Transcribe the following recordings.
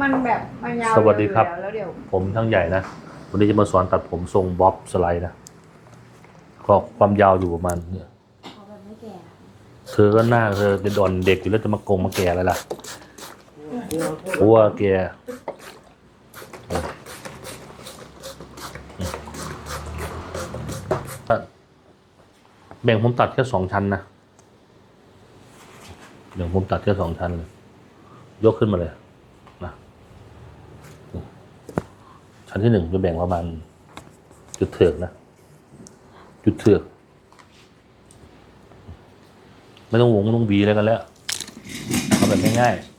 มันแบบมันยาวสวัสดีครับเยวแล้วเดี๋ยวผมช่างใหญ่นะ วันนี้จะมาสอนตัดผมทรงบ๊อบสไลด์นะก็ความยาวอยู่ประมาณเนี่ยเอาแบบไม่แก่เธอก็หน้าเธอเป็นดอนเด็กอยู่แล้วจะมากงมาแก่อะไรล่ะเพราะว่าแกแบ่งผมตัดแค่สองชั้นนะแบ่งผมตัดแค่สองชั้นเลย ยกขึ้นมาเลยนะ ชั้นที่หนึ่งจะแบ่งประมาณจุดเถือกนะ จุดเถือก ไม่ต้องวงไม่ต้องบีอะไรกันแล้วเอาแบบง่ายๆ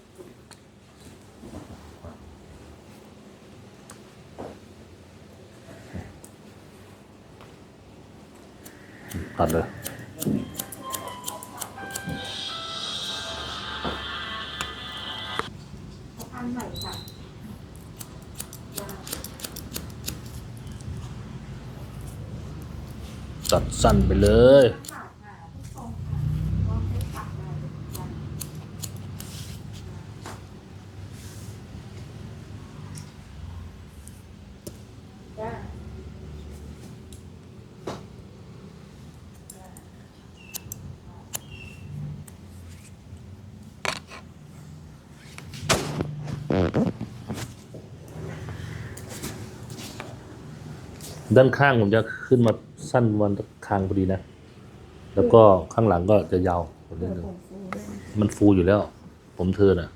ตัดัดสั้นไปเลย ด้านข้างผมจะขึ้นมา สั้นประมันคางพอดีนะ แล้วก็ข้างหลังก็จะยาวกว่านิดนึงมันฟูอยู่แล้ว ผมเธอน่ะ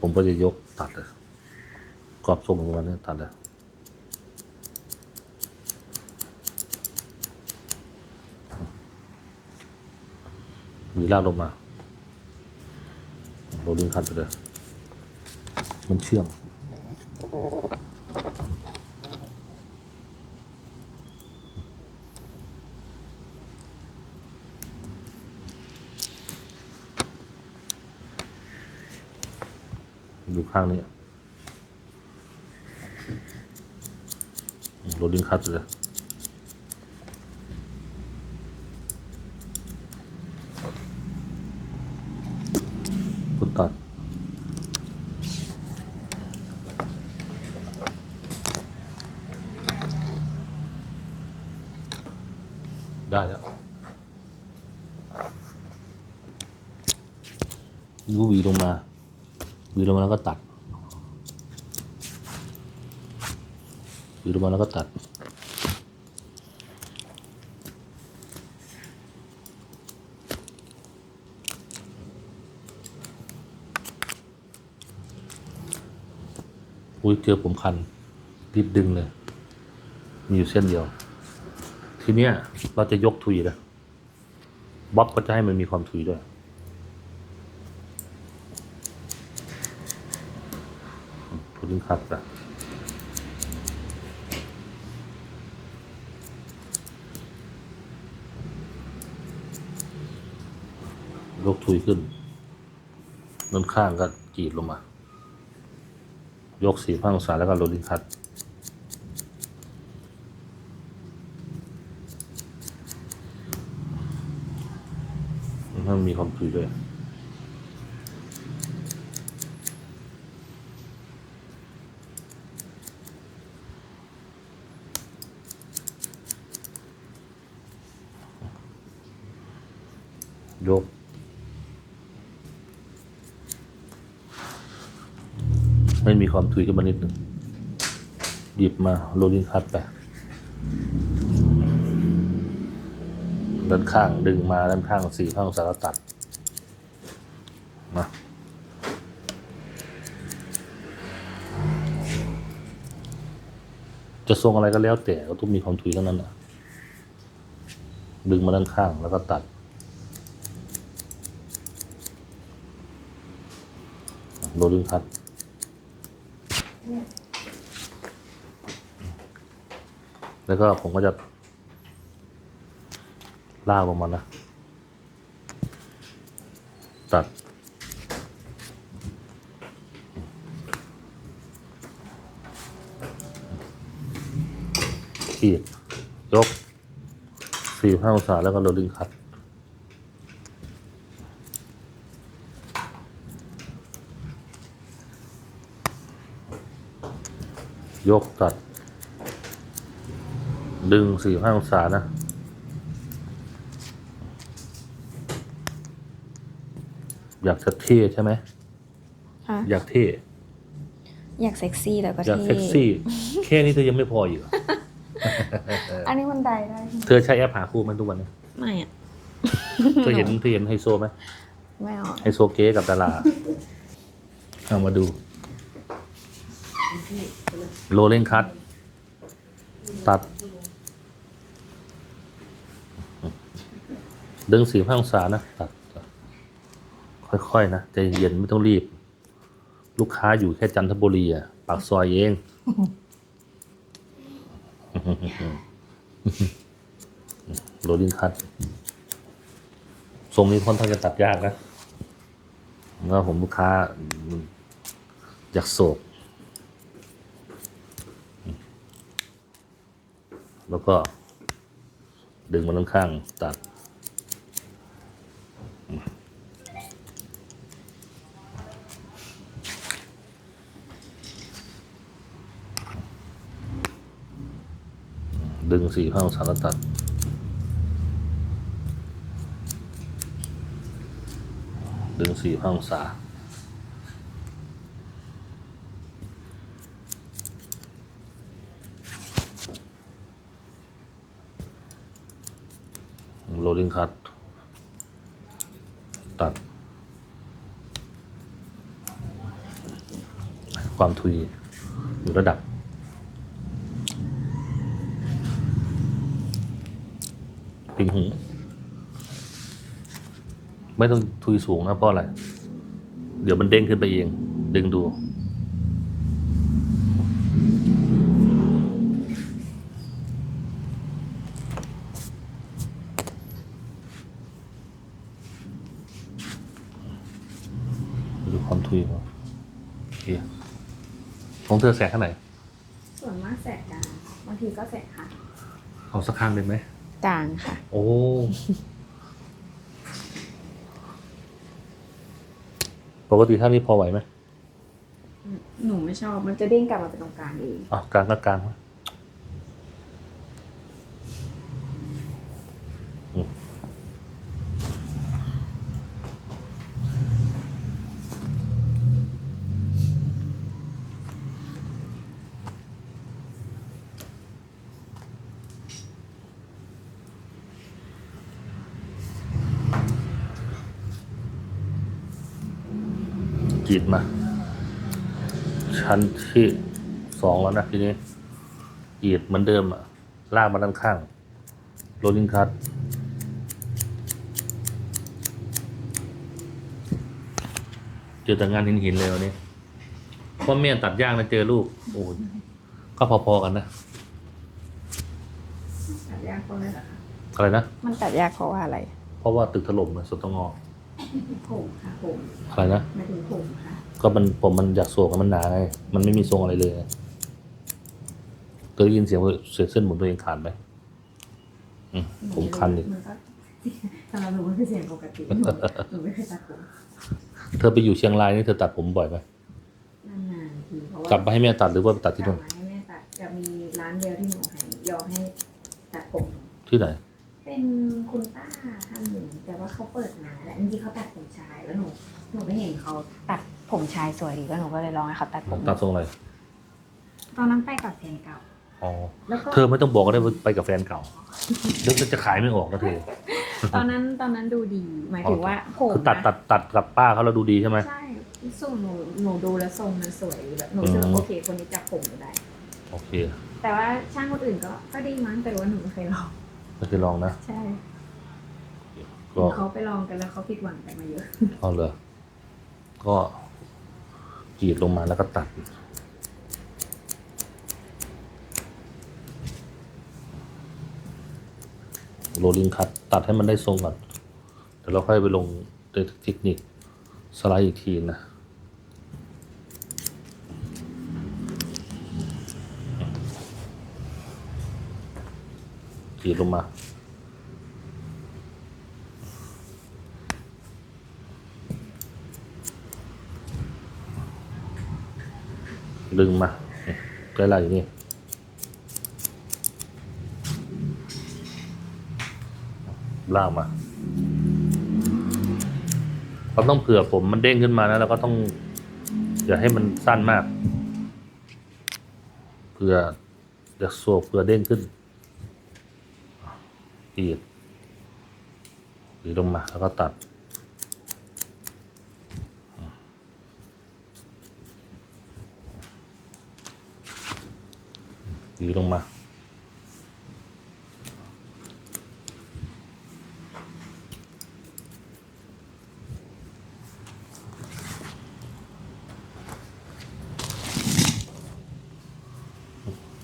ผมก็จะยกตัดเลยกรอบทรงประมาณนี้ตัดเลยมีลากลงมาโรลลิงคันไปเลย มันเชื่อม ดูข้างนี้โรลลิงคัตเลยกดตัดได้แล้วยูวีลงมาวีลงมาแล้วก็ตัด วีลงมาแล้วก็ตัด อุ้ยเจอผมคันรีบดึงเลย มีอยู่เส้นเดียว ทีเนี้ยเราจะยกทุยนะบ๊อบก็จะให้มันมีความทุยด้วยพุดดิ้งคัตอะ ยกทุยขึ้นด้านข้างก็จีดลงมา ยกสี่พังศาแล้วก็โรลลิงคัดมันมีความทุยด้วยก ไม่มี ความทุยขึ้นมานิดหนึ่งหยิบมาโรลิงคัตไปด้านข้างดึงมาด้านข้างสี่ข้างสารตัดมาจะทรงอะไรก็แล้วแต่ก็ต้องมีความทุยทั้งนั้นนะดึงมาด้านข้างแล้วก็ตัด โรลลิงคัต แล้วก็ผมก็จะลากลงมานะ ตัด ขีด ยกสี่ห้าองศาแล้วก็โรลลิงคัตยกตัด ดึงสี่ห้าองศานะอยากจะเท่ใช่ไหมค่ะอยากเท่อยากเซ็กซี่แล้วก็อยากเท่เซ็กซี่ แค่นี้เธอยังไม่พออีกเหรออันนี้มันไดได้ใช่ไหมเธอใช้แอปหาคู่ไหมันทุกวันนี้ไม่อะเธอเห็นเธอเห็นไฮโซไหมไม่เอาไฮโซเก๊กับดาราเอามาดูโรลเลนคัตตัด ดึงสี่ห้าองศานะตัดค่อยๆนะใจเย็นไม่ต้องรีบ ลูกค้าอยู่แค่จันทบุรีอะปากซอยเองโรลิงคัตทรงนี้ค่อนข้างจะตัดยากนะแล้วผมลูกค้าอยากโศก แล้วก็ดึงมาข้างๆตัด ดึงสี่ห้าองศาแล้วตัด ดึงสี่ห้าองศาโรลลิงคัตตัด ความทุยอยู่ระดับ ปิงหูไม่ต้องทุยสูงนะเพราะอะไร เดี๋ยวมันเด้งขึ้นไปเอง ดึงดู ดูความทุยเขาโอเคของเธอแสกข้างไหนส่วนมากแสกกลางบางทีก็แสกค่ะ เอาสักข้างได้ไหม กลางค่ะ โอ้ ปกติท่านี้พอไหวไหมหนูไม่ชอบมันจะเด้งกลับมาเป็นตรงกลางเอง อะกลางก็กลางนะอืมจีดมา ชั้นที่สองแล้วนะทีนี้อีดเหมือนเดิมอะลากมาด้านข้างโรลลิงคัตเจอแต่งานหินหินๆเลยวันนี้เพราะแม่ตัดยากนะเจอลูก โอ้ยก็พอๆกันนะตัดยากเพราะอะไรล่ะคะอะไรนะ มันตัดยากเพราะว่าอะไรเพราะว่าตึกถล่มนะสตงอผมค่ะผมอะไรนะ หมายถึงผมค่ะ ก็มันผมมันอยากโศกอะมันหนาไง มันไม่มีทรงอะไรเลยไงเคยได้ยินเสียงว่าเสียงเส้นหมุนตัวเองขาดไหมอืมผมคันอีกมันก็สำหรับหนูมันคือเสียงปกติหนูหนูไม่เคยตัดผมเธอไปอยู่เชียงรายนี่เธอตัดผมบ่อยไหมนานๆทีเพราะว่ากลับไปให้แม่ตัดหรือว่าไปตัดที่กลันู่บนมาให้แม่ตัดจะมีร้านเดียวที่หนูให้ยอมให้ตัดผม ที่ไหน เป็นคุณป้าท่านหนึ่งแต่ว่าเขาเปิดนานแล้วจริงๆเขาตัดผมชายแล้วหนูหนูไม่เห็นเขาตัด ผมชายสวยดีก็หนูก็เลยลองให้เขาตัดผมตัดทรงอะไรตอนนั้นไปกับแฟนเก่า อ๋อ แล้วก็เธอไม่ต้องบอกก็ได้ว่าไปกับแฟนเก่าเดี๋ยวจะขายไม่ออกนะเธอตอนนั้นตอนนั้นดูดีหมายถึงว่าผมคือตัดนะตัดตัดกับป้าเขาแล้วดูดีใช่ไหม ใช่ส่งหนูหนูดูแล้วทรงมันสวยแบบหนูรู้สึกว่าอืมโอเคคนนี้จับผมหนูได้ โอเคแต่ว่าช่างคนอื่นก็ก็ดีมั้งแต่ว่าหนูไม่เคยลองไม่เคยลองนะ ใช่ก็เขาไปลองกันแล้วเขาผิดหวังไปมาเยอะ เอาเลยก็ กรีดลงมาแล้วก็ตัด โรลลิงคัตตัดให้มันได้ทรงก่อน เดี๋ยวเราค่อยไปลงเทคนิคสไลด์อีกทีนะกรีดลงมา ดึงมาไกด์ไลน์อยู่นี่ลากมาเราต้องเผื่อผมมันเด้งขึ้นมานะแล้วก็ต้องอย่าให้มันสั้นมาก เผื่อเดี๋ยวโซเผื่อเด้งขึ้นตีดตีลงมาแล้วก็ตัด หวีลงมา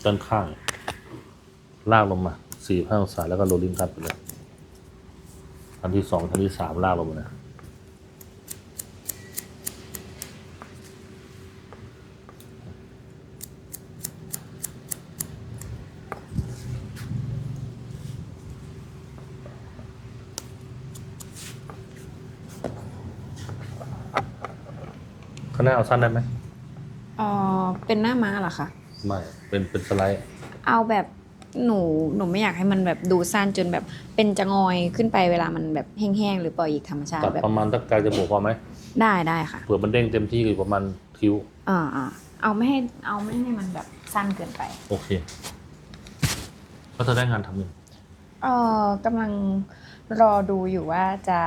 ด้านข้าง ลากลงมาสี่ห้าองศาแล้วก็โรลลิ่งคัดไปเลยอันที่สองอันที่สามลากลงมานะ ข้างหน้าเอาสั้นได้ไหมเออเป็นหน้าม้าเหรอคะ ไม่เป็นเป็นสไลด์ เอาแบบหนูหนูไม่อยากให้มันแบบดูสั้นจนแบบเป็นจะงอยขึ้นไปเวลามันแบบแห้งๆหรือปล่อยอีกธรรมชาติตัดแบบประมาณตักกายจมูกพอไหมได้ได้ค่ะ เผื่อมันเด้งเต็มที่คือประมาณคิ้ว อ่าอ่าเอาไม่ให้เอาไม่ให้มันแบบสั้นเกินไป โอเคแล้วเธอได้งานทำยัง เออกำลังรอดูอยู่ว่าจะ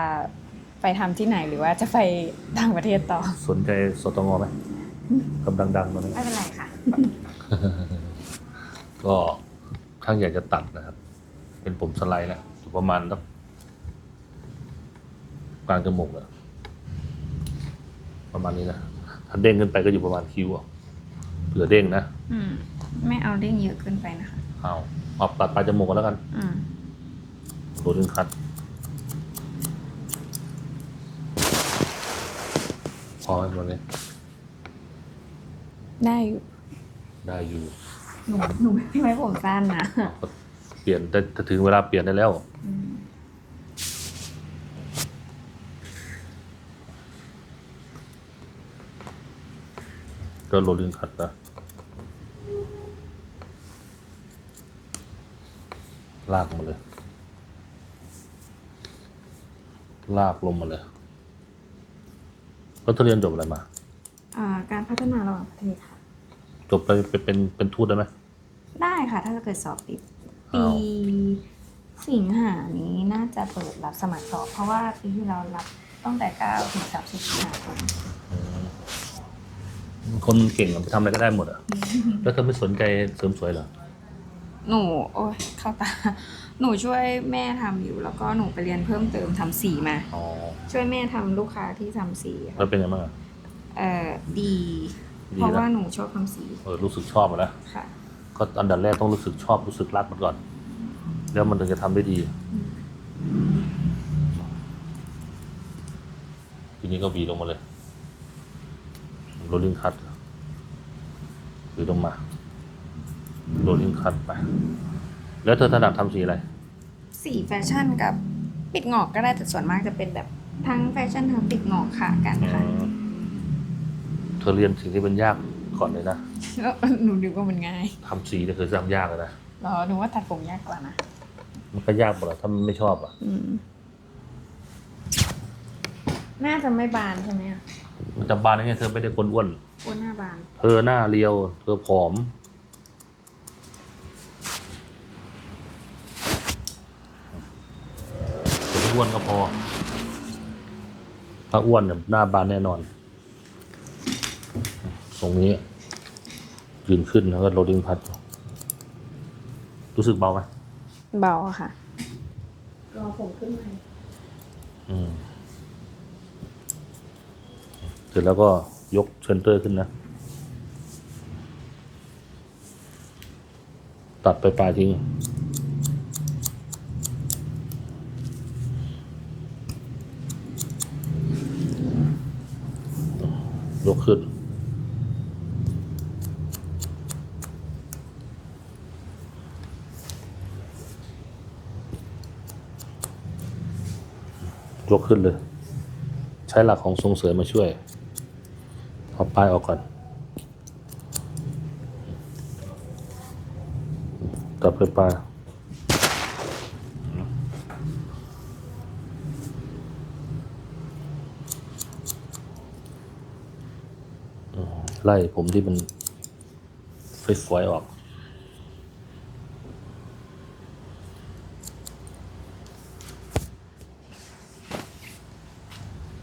ไปทำที่ไหนหรือว่าจะไปต่างประเทศต่อ สนใจสตงไหมกำลังดังตอนนี้ ไม่เป็นไรค่ะ ก็ข้างอยากจะตัดนะครับ เป็นผมสไลด์แล้วอยู่ประมาณสักกลางจมูกแล้วประมาณนี้นะถ้าเด้งขึ้นไปก็อยู่ประมาณคิ้วอะเผื่อเด้งนะอืม ไม่เอาเด้งเยอะเกินไปนะคะ เอาเอาตัดปลายจมูกกันแล้วกันอืมโรลลิ่งคัต อไหมวันนี้ได้อยู่ได้อยู่หนูหนูไม่ไว้ผมสั้นนะก็เปลี่ยนได้ถึงเวลาเปลี่ยนได้แล้ว อืมก็โรลลิ่งคัตนะลากมาเลย ลากลงมาเลย แล้วเธอเรียนจบอะไรมา อ่าการพัฒนาระหว่างประเทศค่ะ จบไปเป็นเป็นเป็นทูตได้ไหม ได้ค่ะ ถ้าเกิดสอบติดปีอ้าวสิงหานี้น่าจะเปิดรับสมัครสอบ เพราะว่าปีที่เรารับตั้งแต่9ถึง30สิงหาคมคนเก่งอะไปทำอะไรก็ได้หมดอะ แล้วเธอไม่สนใจเสริมสวยเหรอ หนูโอ้ยเข้าตา หนูช่วยแม่ทำอยู่ แล้วก็หนูไปเรียนเพิ่มเติมทำสีมา อ๋อช่วยแม่ทำลูกค้าที่ทำสีแล้ค่ะวเป็นไงบ้างอะเอ่อดี ดีเพราะนะว่าหนูชอบทำสีเออรู้สึกชอบอะนะค่ะ ก็อันดับแรกต้องรู้สึกชอบรู้สึกรักมันก่อน แล้วมันถึงจะทำได้ดีทีนี้ก็หวีลงมาเลยโรลลิ่งคัตหวีลงมาโรลลิ่งคัตไป แล้วเธอถนัดทำสีอะไร สีแฟชั่นกับปิดงอกก็ได้แต่ส่วนมากจะเป็นแบบทั้งแฟชั่นทั้งปิดงอกค่ะกันค่ะเธอเรียนสิ่งที่มันยากก่อนเลยนะแล้วหนูดูว่ามันง่ายทำสีเนี่ยคือทำยากเลยนะเหรอหนูว่าตัดผมยากกว่านะมันก็ยากหมดแหละถ้ามันไม่ชอบอะอืมน่าจะไม่บานใช่ไหมอะมันจะบานได้ไงเธอไม่ได้คนอ้วน อ้วนหน้าบาน เธอหน้าเรียว เธอผอม เธ อไม่อ้วนก็พอ ถ้าอ้วนเนี่ยหน้าบานแน่นอน ตรงนี้ ยืนขึ้นแล้วก็โรลลิ่งพัด รู้สึกเบาไหมเบาอะค่ะ รอผมขึ้นมาอืมเสร็จแล้วก็ยกเซนเตอร์ขึ้นนะ ตัดไปปลายทิ้ง กขึ้น ยกขึ้นเลย ใช้หลักของทรงเสริมมาช่วยเอาปลายออกก่อนตัดไปปลายอืม ไล่ผมที่มันฝอยๆออก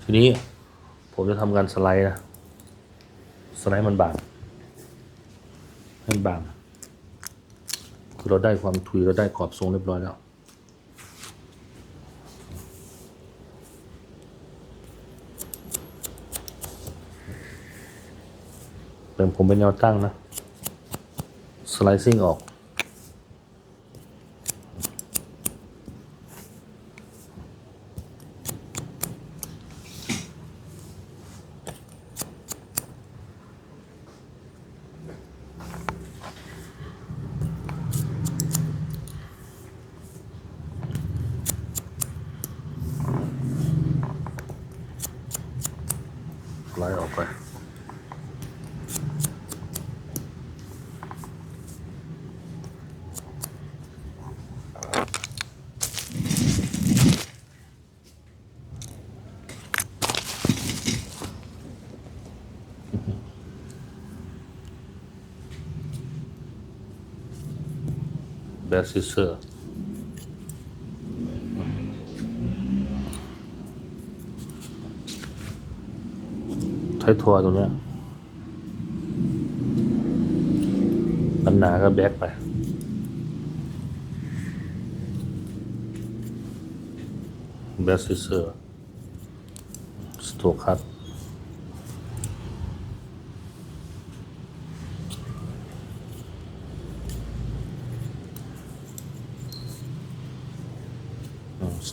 ทีนี้ผมจะทำการสไลด์นะ สไลด์มันบางให้มันบางคือเราได้ความทุยเราได้ขอบทรงเรียบร้อยแล้ว เป็น ผมเป็นแนวตั้งนะ สไลซิ่งออก แบสซิเซอร์ใช้ทัวร์ตรงนี้ปัญหาก็แบกไปแบสซิเซอร์สโตคัตส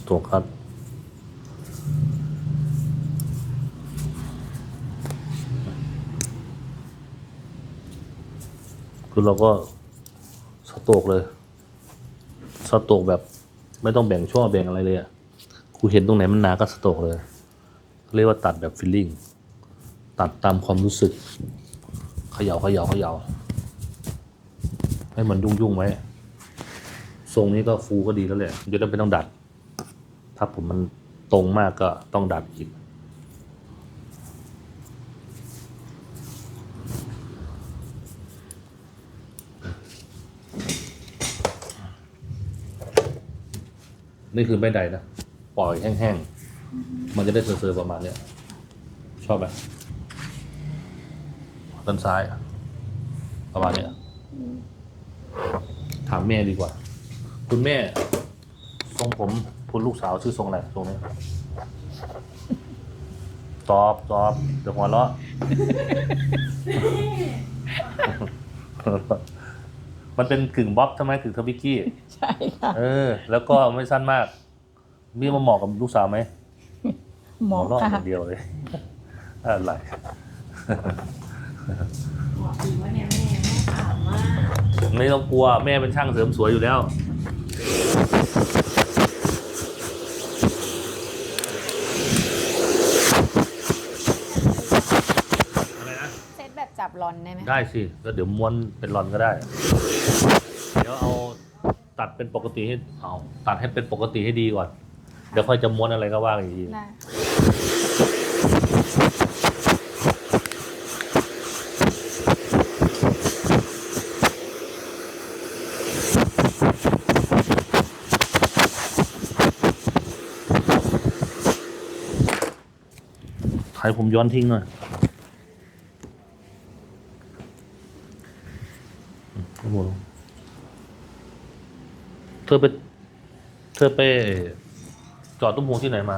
โตคัตคือเราก็สโตกเลย สโตกแบบไม่ต้องแบ่งช่อแบ่งอะไรเลยอะ่ะกูเห็นตรงไหนมันหนาก็สโตกเลย เรียกว่าตัดแบบฟิลลิ่ง ตัดตามความรู้สึก เขย่าเขย่าเขย่าให้มันยุ่งยุ่งไว้ ทรงนี้ก็ฟูก็ดีแล้วแหละจะได้ไม่ต้องดัด ถ้าผมมันตรงมากก็ต้องดัดอีก นี่คือไม่ใดนะ ปล่อยแห้งๆ มันจะได้เซอร์ๆประมาณเนี้ย ชอบไหมด้านซ้าย ประมาณเนี้ยถามแม่ดีกว่า คุณแม่ทรงผม คุณลูกสาวชื่อทรงอะไรทรงนี้ตอบตอบเดี๋ยวหัวเราะ มันเป็นกึ่งบ๊อบใช่ไหมกึ่งทวิกกี้ใช่ค่ะเออ แล้วก็ไม่สั้นมากมีมาเหมาะกับลูกสาวไหมหมอรอบค่ะอย่างเดียวเลยอะไรหมอดีว่าเนี่ยแม่แม่ขาวมากไม่ต้องกลัวแม่เป็นช่างเสริมสวยอยู่แล้ว อะไรนะ เซ ตแบบจับรอนได้ไหมได้สิก็เดี๋ยวม้วนเป็นรอนก็ได้ เดี๋ยวเอาตัดเป็นปกติให้เอาตัดให้เป็นปกติให้ดีก่อน เดี๋ยวค่อยจะม้วนอะไรก็ว่ากันอีกทีได้ใครผมย้อนทิ้งหน่อย อืมเอาหมดลงเธอไปเธอไปจอดตุ้มหูที่ไหนมา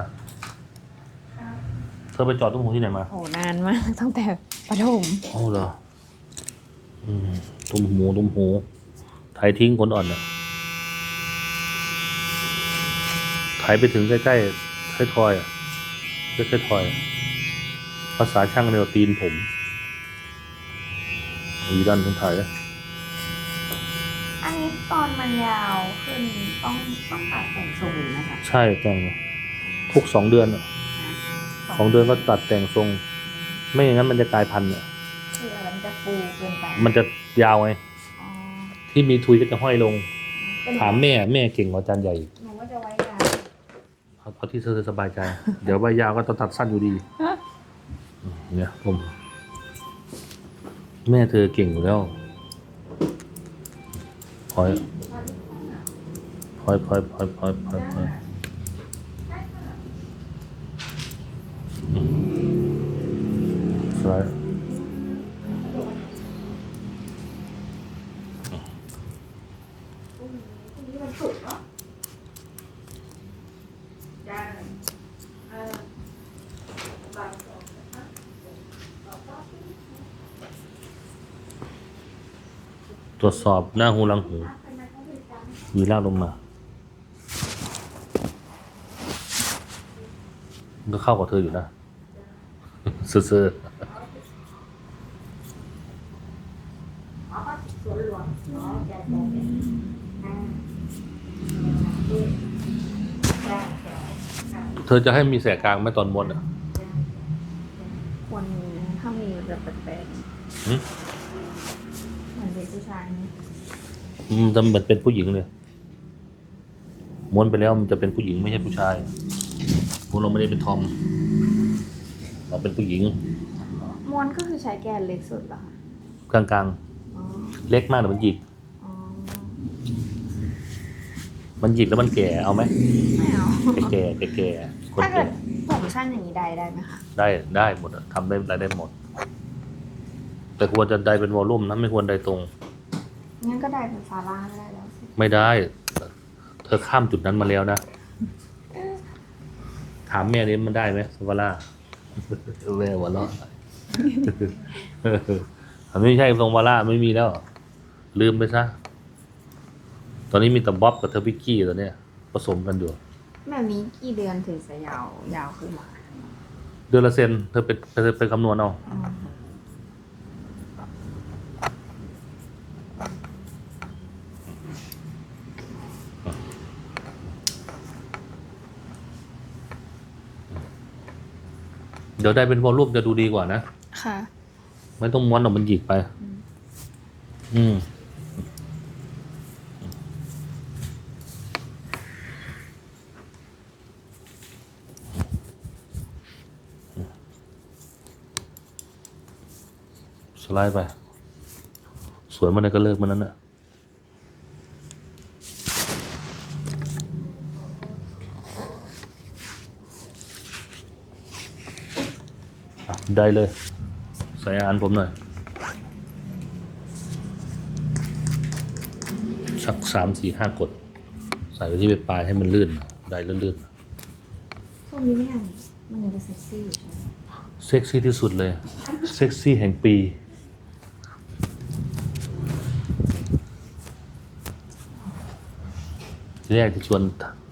เธอไปจอดตุ้มหูที่ไหนมาโหนานมากตั้งแต่ประถมโอ้เหรออืมตุ้มหูตุ้มหูไถทิ้งคนอ่อนน่ะไถไปถึงใกล้ๆใกล้ทอยอะใกล้ๆทอยอะภาษาช่างเรียกว่าตีนผมวีดันทั้งไทยอะอันนี้ตอน มันยาวขึ้นต้องต้องตัดแต่งทรงอีกนะคะใช่แต่งทุกสองเดือนอะสองเดือนก็ตัดแต่งทรง ไม่อย่างนั้นมันจะกลายพันธุ์อะคืออะไรมันจะฟูเกินไปมันจะยาวไงอ๋อที่มีทุยก็จะห้อยลงอเป็นถามแม่แม่เก่งกว่าอาจารย์ใหญ่อีกหนูว่าจะไว้ยาวเอาเอาที่เธอสบายใจ เดี๋ยวใบยาวก็ต้องตัดสั้นอยู่ดีอืมเนี่ยผม แม่เธอเก่งอยู่แล้วพลอยพล อยพอยพอยพอยพอยพอยสวยตรวจสอบหน้าหูหลังหูวีลาลงมามันก็ เข้ากับเธออยู่นะซื่ออ๋อก็สวนหลวงเนาะจะจะเป็นอ่าใช่ใช่ค่ะๆเธอจะให้มีแสกกลางไหมตอนม้วนอะควรมีนะถ้ามีแบบแปลกหึๆเหมือนเป็นผู้ชายนี่มันจะเหมือนเป็นผู้หญิงเลยม้วนไปแล้วมันจะเป็นผู้หญิงไม่ใช่ผู้ชาย พวกเราไม่ได้เป็นทอม เราเป็นผู้หญิงม้วนก็คือใช้แกนเล็กสุดเหรอคะกลางอ๋อๆ เล็กมากแต่มันหยิก อ๋อมันหยิกแล้วมันแก่เอาไหมไม่เอาแก่แก่แก่ๆคนถ้าเกิแก่ดผมสั้นอย่างนี้ได้ได้ไหมคะได้ได้หมดอะทำได้ได้ได้หมด แต่ควรจะได้เป็นวอลลุ่มนะไม่ควรได้ตรง งั้นก็ได้เป็นซาร่าได้แล้วสิไม่ได้ เธอข้ามจุดนั้นมาแล้วนะ ถามแม่นี้มันได้ไหมสวาร่าแม่หัวเราะมันไม่ใช่ทรงวาร่าไม่มีแล้ว ลืมไปซะ ตอนนี้มีแต่บ๊อบกับเทอร์พิกกี้ตอนเนี้ยผสมกันอยู่แบบนี้กี่เดือนถึงจะยาวยาวขึ้นมา เดือนละเซนเธอเป็นเธอเป็นคำนวณเอา เดี๋ยวได้เป็นวอลลุ่มจะดูดีกว่านะ ค่ะ ไม่ต้องม้วนออกมันหยิกไป อืมสไลด์ไป สวยมันไหนก็เลิกมันนั้นน่ะอะ ได้เลย ใส่อ่านผมหน่อย สักสามสี่ห้ากด ใส่ไว้ที่ปลายๆให้มันลื่น ได้ลื่นพวกนี้ไม่ยังมันยังเป็นเซ็กซี่อยู่ใช่ไหมๆเซ็กซี่ที่สุดเลย เซ็กซี่แห่งปีทีแรกที่ชวน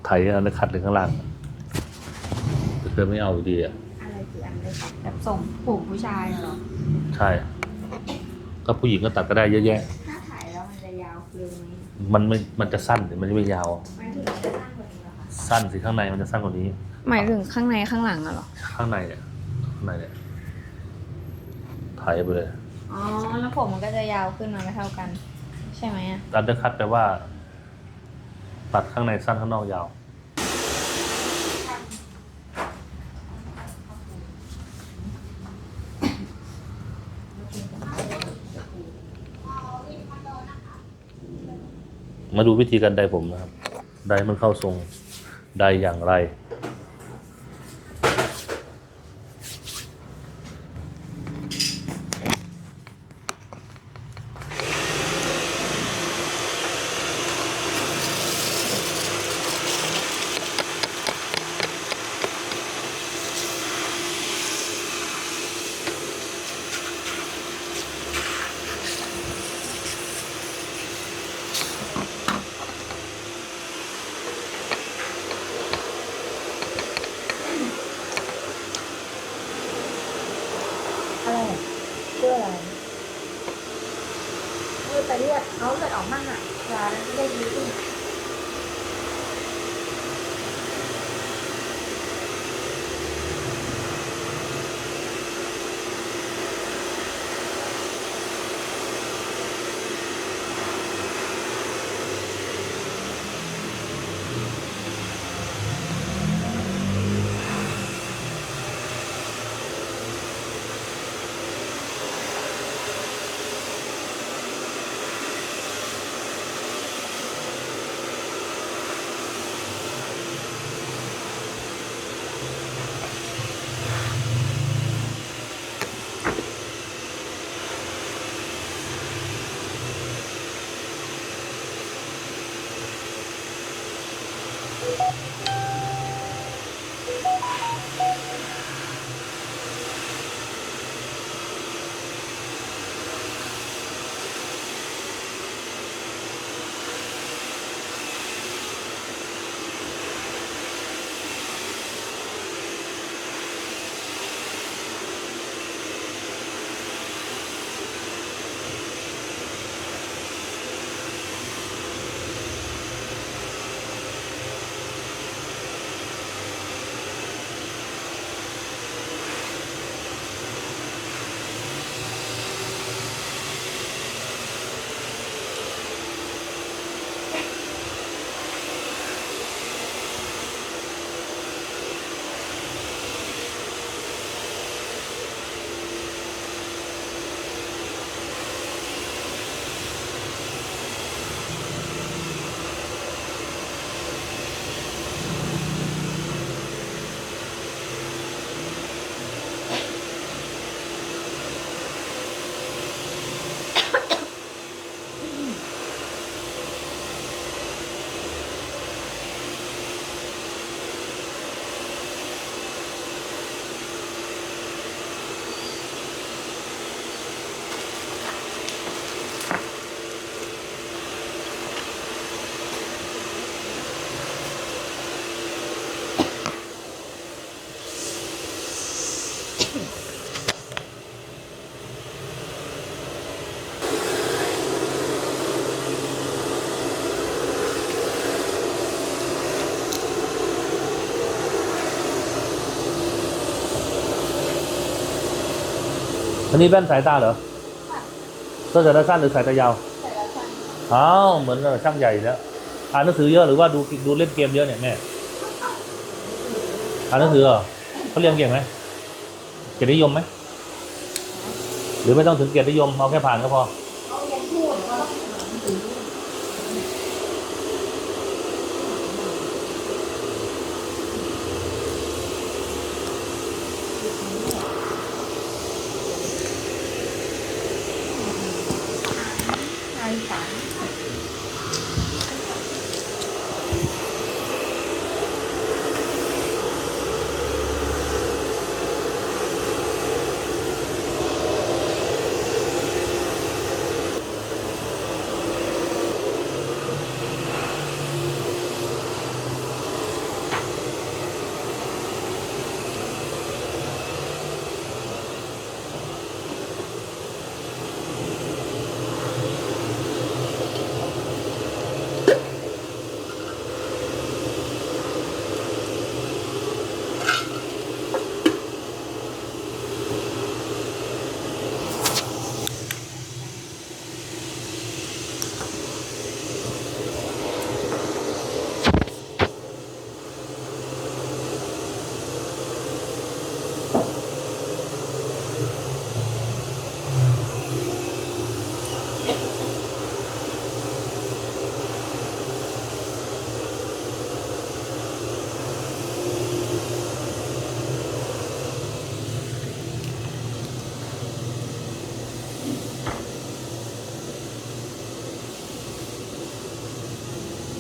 ไถเอาแล้วขัดเลยข้างล่างแต่เธอไม่เอาอยู่ดีอะ ส่งผมผู้ชายเหรอ ใช่ ก็ผู้หญิงก็ตัดก็ได้เยอะแยะ ถ้าถ่ายแล้วมันจะยาวคือไหมมันไม่มันจะสั้นหรือมันจะไม่ยาวหมายถึงจะสร้างกว่านี้เหรอคะสั้นสิข้างในมันจะสั้นกว่านี้ หมายถึงข้างในข้างหลังอะเหรอ ข้างในเนี่ยข้างในเนี่ยไถไปเลยอ๋อ แล้วผมมันก็จะยาวขึ้นมาไม่เท่ากัน ใช่ไหมอะอันเดอร์คัตแปลว่า ตัดข้างในสั้นข้างนอกยาว มาดูวิธีการไดผมนะครับไดมันเข้าทรงไดอย่างไรอะไร แต่เรียกเขาเลือดออกมากอะจะได้ดีขึ้น อันนี้แว่นสายตาเหรอก็สายตาสั้นหรือสายตายาวใส่แล้วกันอ้าวเหมือนกับช่างใหญ่แล้วอ่านหนังสือเยอะหรือว่าดูดูเล่นเกมเยอะเนี่ยแม่อ่านหนังสือเหรอเขาเรียนเก่งไหมเกียรตินิยมไหมหรือไม่ต้องถึงเกียรตินิยมเอาแค่ผ่านก็พอ